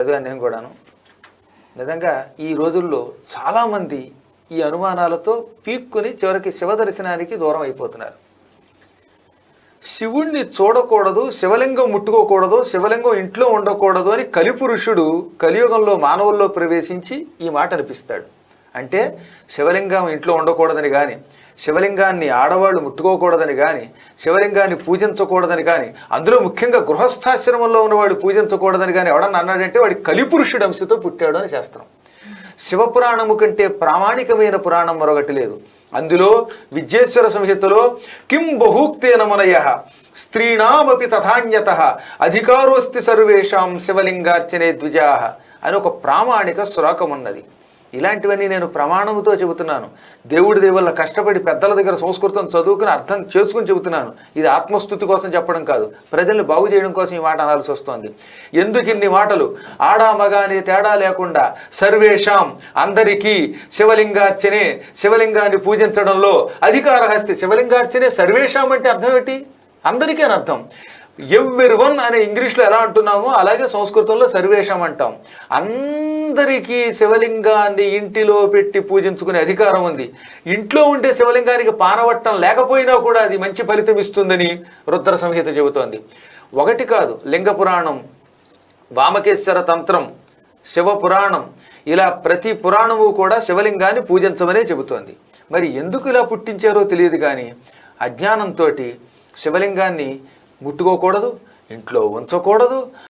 చదివాను నేను కూడాను. నిజంగా ఈ రోజుల్లో చాలామంది ఈ అనుమానాలతో పీక్కుని చివరికి శివ దర్శనానికి దూరం అయిపోతున్నారు. శివుణ్ణి చూడకూడదు శివలింగం ముట్టుకోకూడదు శివలింగం ఇంట్లో ఉండకూడదు అని కలిపురుషుడు కలియుగంలో మానవుల్లో ప్రవేశించి ఈ మాట అనిపిస్తాడు. అంటే శివలింగం ఇంట్లో ఉండకూడదని కానీ శివలింగాన్ని ఆడవాళ్ళు ముట్టుకోకూడదని కానీ శివలింగాన్ని పూజించకూడదని కానీ అందులో ముఖ్యంగా గృహస్థాశ్రమంలో ఉన్నవాడు పూజించకూడదని కానీ ఎవడన్నా అన్నాడంటే వాడి కలిపురుషుడు అంశతో పుట్టాడు అని శాస్త్రం. శివపురాణము కంటే ప్రామాణికమైన పురాణం మరొకటి లేదు. అందులో విద్యేశ్వర సంహితలో కిం బహూక్తేన మునయ స్త్రీణామపి తథాన్యత అధికారోస్తి సర్వేషాం శివలింగార్చనే ద్విజా అని ఒక ప్రామాణిక శ్లోకం ఉన్నది ఇలాంటివన్నీ నేను ప్రమాణముతో చెబుతున్నాను. దేవుడి దేవుళ్ళ కష్టపడి పెద్దల దగ్గర సంస్కృతం చదువుకుని అర్థం చేసుకుని చెబుతున్నాను. ఇది ఆత్మస్థుతి కోసం చెప్పడం కాదు. ప్రజల్ని బాగు చేయడం కోసం ఈ మాట అనాల్సి వస్తోంది. ఎందుకు ఇన్ని మాటలు? ఆడా అనే తేడా లేకుండా సర్వేషాం అందరికీ శివలింగార్చనే శివలింగాన్ని పూజించడంలో అధికారహస్తి శివలింగార్చనే సర్వేషాం అంటే అర్థం ఏంటి? అందరికీ అని అర్థం. ఎవ్రీ వన్ అనే ఇంగ్లీష్లో ఎలా అంటున్నామో అలాగే సంస్కృతంలో సర్వేషం అంటాం. అందరికీ శివలింగాన్ని ఇంటిలో పెట్టి పూజించుకునే అధికారం ఉంది. ఇంట్లో ఉంటే శివలింగానికి పానవట్టం లేకపోయినా కూడా అది మంచి ఫలితం ఇస్తుందని రుద్ర సంహిత చెబుతోంది. ఒకటి కాదు లింగ పురాణం వామకేశ్వర తంత్రం శివ పురాణం ఇలా ప్రతి పురాణము కూడా శివలింగాన్ని పూజించమనే చెబుతోంది. మరి ఎందుకు ఇలా పుట్టించారో తెలియదు కానీ అజ్ఞానంతో శివలింగాన్ని ముట్టుకోకూడదు ఇంట్లో ఉంచకూడదు.